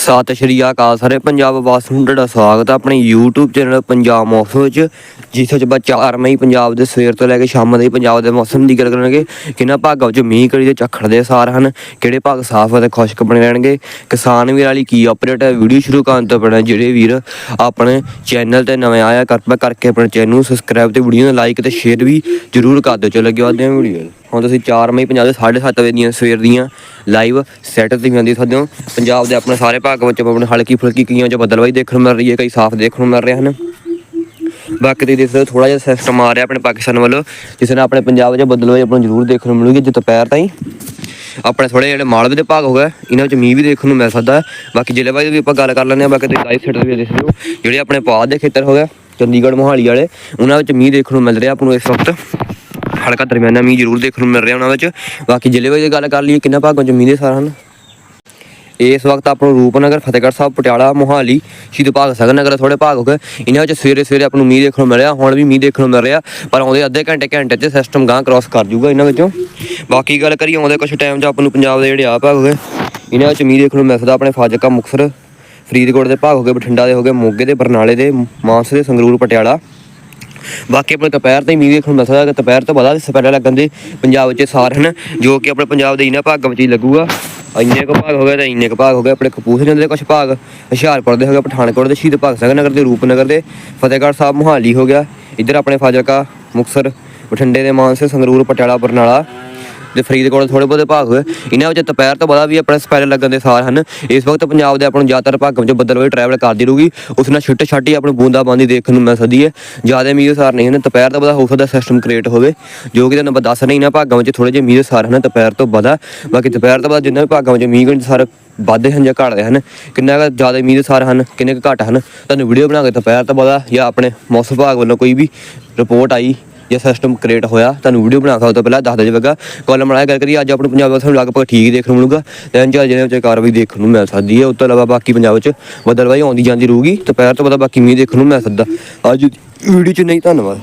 ਸਤਿ ਸ਼੍ਰੀ ਅਕਾਲ ਸਾਰੇ ਪੰਜਾਬ ਵਾਸੀਆਂ ਨੂੰ ਤੁਹਾਡਾ ਸਵਾਗਤ ਹੈ ਆਪਣੇ YouTube ਚੈਨਲ ਪੰਜਾਬ ਮੌਸਮ ਵਿੱਚ ਜਿਸ ਵਿੱਚ ਆਪਾਂ 4 ਮਈ ਪੰਜਾਬ ਦੇ ਸਵੇਰ ਤੋਂ ਲੈ ਕੇ ਸ਼ਾਮ ਦੇ ਪੰਜਾਬ ਦੇ ਮੌਸਮ ਦੀ ਗੱਲ ਕਰਾਂਗੇ। ਕਿੰਨਾ ਭਾਗਾਂ ਵਿੱਚ ਮੀਂਹ ਕਰੀ ਦੇ ਝੱਖੜ ਦੇ ਸਾਰ ਹਨ, ਕਿਹੜੇ ਭਾਗ ਸਾਫ਼ ਅਤੇ ਖੁਸ਼ਕ ਬਣੇ ਰਹਿਣਗੇ? ਕਿਸਾਨ ਵੀਰ ਵਾਲੀ ਕੀ ਅਪਡੇਟ ਹੈ? ਵੀਡੀਓ ਸ਼ੁਰੂ ਕਰਨ ਤੋਂ ਪਹਿਲਾਂ ਜਿਹੜੇ ਵੀਰ ਆਪਣੇ ਚੈਨਲ ਤੇ ਨਵੇਂ ਆਇਆ ਕਿਰਪਾ ਕਰਕੇ ਆਪਣੇ ਚੈਨਲ ਨੂੰ ਸਬਸਕ੍ਰਾਈਬ ਤੇ ਵੀਡੀਓ ਨੂੰ ਲਾਈਕ ਤੇ ਸ਼ੇਅਰ ਵੀ ਜਰੂਰ ਕਰ ਦਿਓ। ਚਲੋ ਅੱਗੇ ਵਧਦੇ ਹਾਂ ਵੀਡੀਓ ਹੁਣ ਤੁਸੀਂ 4 ਮਈ ਪੰਜਾਬ ਦੇ 7:30 ਵਜੇ ਦੀਆਂ ਸਵੇਰ ਦੀਆਂ ਲਾਈਵ ਸੈਟ ਤੇ ਜਾਂਦੀ ਸਕਦੇ ਹੋ ਪੰਜਾਬ ਦੇ ਆਪਣੇ ਸਾਰੇ ਭਾਗਾਂ ਵਿੱਚ ਆਪਣੇ ਹਲਕੀ ਫੁਲਕੀ ਕਈਆਂ ਚ ਬਦਲਵਾਈ ਦੇਖਣ ਨੂੰ ਮਿਲ ਰਹੀ ਹੈ, ਕਈ ਸਾਫ਼ ਦੇਖਣ ਨੂੰ ਮਿਲ ਰਹੇ ਹਨ। ਬਾਕੀ ਤੁਸੀਂ ਦੇਖ ਸਕਦੇ ਥੋੜਾ ਜਿਹਾ ਸਿਸਟਮ ਆ ਰਿਹਾ ਆਪਣੇ ਪਾਕਿਸਤਾਨ ਵੱਲੋਂ, ਜਿਸ ਨਾਲ ਆਪਣੇ ਪੰਜਾਬ ਵਿੱਚ ਬਦਲਵਾਈ ਆਪਾਂ ਨੂੰ ਜ਼ਰੂਰ ਦੇਖਣ ਨੂੰ ਮਿਲੂਗੀ ਜੇ ਦੁਪਹਿਰ ਤਾਈਂ। ਆਪਣੇ ਥੋੜੇ ਜਿਹੜੇ ਮਾਲਵੇ ਦੇ ਭਾਗ ਹੋ ਗਏ, ਇਹਨਾਂ ਵਿੱਚ ਮੀਂਹ ਵੀ ਦੇਖਣ ਨੂੰ ਮਿਲ ਸਕਦਾ ਹੈ। ਬਾਕੀ ਜ਼ਿਲ੍ਹੇ ਵਾਈਜ਼ ਵੀ ਆਪਾਂ ਗੱਲ ਕਰ ਲੈਂਦੇ ਹਾਂ, ਬਾਕੀ ਤੁਸੀਂ ਲਾਈਵ ਸੈਟ ਤੇ ਵੀ ਦੇਖ ਸਕਦੇ ਹੋ। ਜਿਹੜੇ ਆਪਣੇ ਪਾਦ ਦੇ ਖੇਤਰ ਹੋ ਗਏ, ਚੰਡੀਗੜ੍ਹ, ਮੋਹਾਲੀ ਵਾਲੇ, ਉਹਨਾਂ ਵਿੱਚ ਮੀਂਹ ਦੇਖਣ ਨੂੰ ਮਿਲ ਰਿਹਾ ਆਪਾਂ ਨੂੰ ਇਸ ਵਕਤ। ਹਲਕਾ ਦਰਮਿਆਨਾ ਮੀਂਹ ਜ਼ਰੂਰ ਦੇਖਣ ਨੂੰ ਮਿਲ ਰਿਹਾ ਉਹਨਾਂ ਵਿੱਚ। ਬਾਕੀ ਜ਼ਿਲ੍ਹੇ ਵਿੱਚ ਗੱਲ ਕਰ ਲਈਏ, ਕਿੰਨਾ ਭਾਗਾਂ ਚ ਮੀਂਹ ਦੇ ਸਾਰ ਹਨ? ਇਸ ਵਕਤ ਆਪਾਂ ਨੂੰ ਰੂਪਨਗਰ, ਫਤਿਹਗੜ੍ਹ ਸਾਹਿਬ, ਪਟਿਆਲਾ, ਮੋਹਾਲੀ, ਸ਼ਹੀਦ ਭਗਤ ਸਿੰਘ ਨਗਰ ਥੋੜੇ ਭਾਗ ਹੋ ਗਏ। ਇਹਨਾਂ ਵਿੱਚ ਸਵੇਰੇ ਸਵੇਰੇ ਆਪਾਂ ਨੂੰ ਮੀਂਹ ਦੇਖਣ ਨੂੰ ਮਿਲਿਆ ਹੁਣ ਵੀ ਮੀਂਹ ਦੇਖਣ ਨੂੰ ਮਿਲ ਰਿਹਾ, ਪਰ ਆਉਂਦੇ ਅੱਧੇ ਘੰਟੇ ਘੰਟੇ 'ਚ ਸਿਸਟਮ ਗਾਂ ਕ੍ਰਾਸ ਕਰ ਜੂਗਾ ਇਹਨਾਂ ਵਿੱਚੋਂ। ਬਾਕੀ ਗੱਲ ਕਰੀਏ, ਆਉਂਦੇ ਕੁਝ ਟਾਈਮ 'ਚ ਆਪਾਂ ਨੂੰ ਪੰਜਾਬ ਦੇ ਜਿਹੜੇ ਆ ਭਾਗ ਹੋ ਗਏ, ਇਹਨਾਂ ਵਿੱਚ ਮੀਂਹ ਦੇਖਣ ਨੂੰ ਮਿਲ ਸਕਦਾ ਆਪਣੇ ਫਾਜ਼ਿਲਕਾ, ਮੁਕਤਸਰ, ਫਰੀਦਕੋਟ ਦੇ ਭਾਗ ਹੋ ਗਏ, ਬਠਿੰਡਾ ਦੇ ਹੋ ਗਏ, ਮੋਗੇ ਦੇ, ਬਰਨਾਲੇ ਦੇ, ਮਾਨਸਾ ਦੇ, ਸੰਗਰੂਰ, ਪਟਿਆਲਾ। ਬਾਕੀ ਆਪਣੇ ਦੁਪਹਿਰ ਤੇ ਮੀਂਹ ਦੇਖਣ ਨੂੰ ਮਿਲ ਸਕਦਾ ਕਿ ਦੁਪਹਿਰ ਤੋਂ ਬਾਅਦ ਸਪੈਰਾ ਲੱਗਣ ਦੇ ਪੰਜਾਬ ਵਿੱਚ ਸਾਰ ਹਨ, ਜੋ ਕਿ ਆਪਣੇ ਪੰਜਾਬ ਦੇ ਇਹਨਾਂ ਭਾਗਾਂ ਵਿੱਚ ਹੀ ਲੱਗੂਗਾ। ਇੰਨੇ ਕੁ ਭਾਗ ਹੋ ਗਿਆ ਤਾਂ ਇੰਨੇ ਕੁ ਭਾਗ ਹੋ ਗਿਆ ਆਪਣੇ ਕਪੂਰਥਲੇ ਦੇ ਕੁਝ ਭਾਗ, ਹੁਸ਼ਿਆਰਪੁਰ ਦੇ ਹੋ ਗਿਆ ਪਠਾਨਕੋਟ ਦੇ, ਸ਼ਹੀਦ ਭਗਤ ਸਿੰਘ ਨਗਰ ਦੇ, ਰੂਪਨਗਰ ਦੇ, ਫਤਿਹਗੜ੍ਹ ਸਾਹਿਬ, ਮੋਹਾਲੀ ਹੋ ਗਿਆ। ਇੱਧਰ ਆਪਣੇ ਫਾਜ਼ਿਲਕਾ, ਮੁਕਤਸਰ, ਬਠਿੰਡੇ ਦੇ ਮਾਨਸੇ, ਸੰਗਰੂਰ, ਪਟਿਆਲਾ, ਬਰਨਾਲਾ ਤੇ ਫਰੀਦਕੋਟ ਥੋੜੇ ਬਹੁਤੇ ਭਾਗ ਹੋਏ। ਇਹਨਾਂ ਵਿੱਚ ਦੁਪਹਿਰ ਤੋਂ ਬਾਅਦ ਵੀ ਆਪਣੇ ਸਪੈਰੇ ਲੱਗਣ ਦੇ ਸਾਰ ਹਨ। ਇਸ ਵਕਤ ਪੰਜਾਬ ਦੇ ਆਪਾਂ ਨੂੰ ਜ਼ਿਆਦਾਤਰ ਭਾਗਾਂ ਵਿੱਚ ਬੱਦਲ ਹੋਏ ਟਰੈਵਲ ਕਰਦੀ ਰਹੂਗੀ। ਉਸ ਨਾਲ ਛਿੱਟ ਛਾਟੀ ਆਪਣੀ ਬੂੰਦਾ ਬਾਂਦੀ ਦੇਖਣ ਨੂੰ ਮਿਲ ਸਕਦੀ ਹੈ। ਜ਼ਿਆਦਾ ਮੀਂਹ ਸਾਰ ਨਹੀਂ ਹਨ। ਦੁਪਹਿਰ ਤੋਂ ਬਾਅਦ ਹੋ ਸਕਦਾ ਸਿਸਟਮ ਕ੍ਰੀਏਟ ਹੋਵੇ, ਜੋ ਕਿ ਤੁਹਾਨੂੰ ਦੱਸ ਨਹੀਂ ਇਹਨਾਂ ਭਾਗਾਂ ਵਿੱਚ ਥੋੜੇ ਜਿਹੇ ਮੀਂਹ ਸਾਰ ਹਨ ਦੁਪਹਿਰ ਤੋਂ ਬਾਅਦ। ਬਾਕੀ ਦੁਪਹਿਰ ਤੋਂ ਬਾਅਦ ਜਿੰਨਾ ਵੀ ਭਾਗਾਂ ਵਿੱਚ ਮੀਂਹ ਦੇ ਸਾਰ ਵੱਧਦੇ ਹਨ ਜਾਂ ਘਟਦੇ ਹਨ, ਕਿੰਨਾ ਕੁ ਜ਼ਿਆਦਾ ਮੀਂਹ ਦੇ ਸਾਰ ਹਨ, ਕਿੰਨੇ ਕੁ ਘੱਟ ਹਨ, ਤੁਹਾਨੂੰ ਵੀਡੀਓ ਬਣਾ ਕੇ ਦੁਪਹਿਰ ਤੋਂ ਬਾਅਦ ਜਾਂ ਆਪਣੇ ਮੌਸਮ ਵਿਭਾਗ ਵੱਲੋਂ ਕੋਈ ਵੀ ਰਿਪੋਰਟ ਆਈ ਜਾਂ ਸਿਸਟਮ ਕ੍ਰੀਏਟ ਹੋਇਆ, ਤੁਹਾਨੂੰ ਵੀਡੀਓ ਬਣਾ ਕੇ ਤੋਂ ਪਹਿਲਾਂ, ਦੱਸ ਦਿਆ ਜਾਵੇਗਾ ਕਾਲਮ ਬਣਾਇਆ ਗੱਲ ਕਰੀਏ, ਅੱਜ ਆਪਣੇ ਪੰਜਾਬ ਵਿੱਚ ਸਾਨੂੰ ਲਗਭਗ ਠੀਕ ਦੇਖਣ ਨੂੰ ਮਿਲੂਗਾ। ਤਿੰਨ ਚਾਰ ਜਿਹਦੇ ਵਿੱਚ ਕਾਰਵਾਈ ਦੇਖਣ ਨੂੰ ਮਿਲ ਸਕਦੀ ਹੈ। ਉਸ ਤੋਂ ਇਲਾਵਾ ਬਾਕੀ ਪੰਜਾਬ ਵਿੱਚ ਬਦਲਵਾਈ ਆਉਂਦੀ ਜਾਂਦੀ ਰਹੂਗੀ। ਦੁਪਹਿਰ ਤੋਂ ਬਾਅਦ ਬਾਕੀ ਮੀਂਹ ਦੇਖਣ ਨੂੰ ਮਿਲ ਸਕਦਾ। ਅੱਜ ਵੀਡੀਓ 'ਚ ਨਹੀਂ, ਧੰਨਵਾਦ।